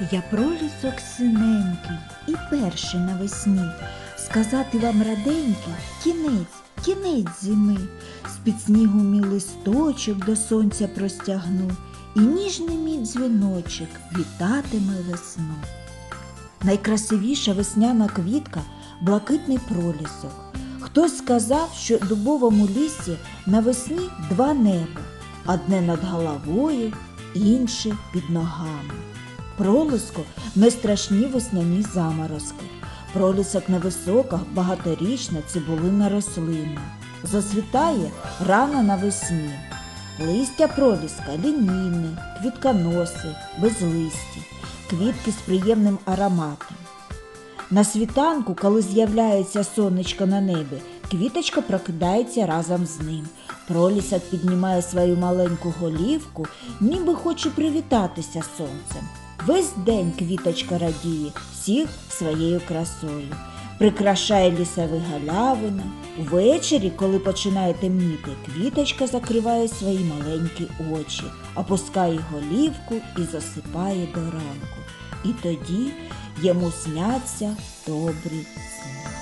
Я пролісок синенький і перший навесні. Сказати вам раденький кінець, кінець зими. З-під снігу мій листочок до сонця простягну, і ніжний мій дзвіночок вітатиме весну. Найкрасивіша весняна квітка блакитний пролісок. Хтось сказав, що дубовому лісі навесні два неба, одне над головою, інше під ногами. Пролиску не страшні весняні заморозки. Пролісок на високах багаторічна цибулина рослина. Засвітає рано навесні. Листя проліска лінійне, квітконоси, безлисті, квітки з приємним ароматом. На світанку, коли з'являється сонечко на небі, квіточка прокидається разом з ним. Пролісок піднімає свою маленьку голівку, ніби хоче привітатися сонцем. Весь день квіточка радіє всіх своєю красою, прикрашає лісові галявини. Ввечері, коли починає темніти, квіточка закриває свої маленькі очі, опускає голівку і засипає до ранку. І тоді йому сняться добрі сни.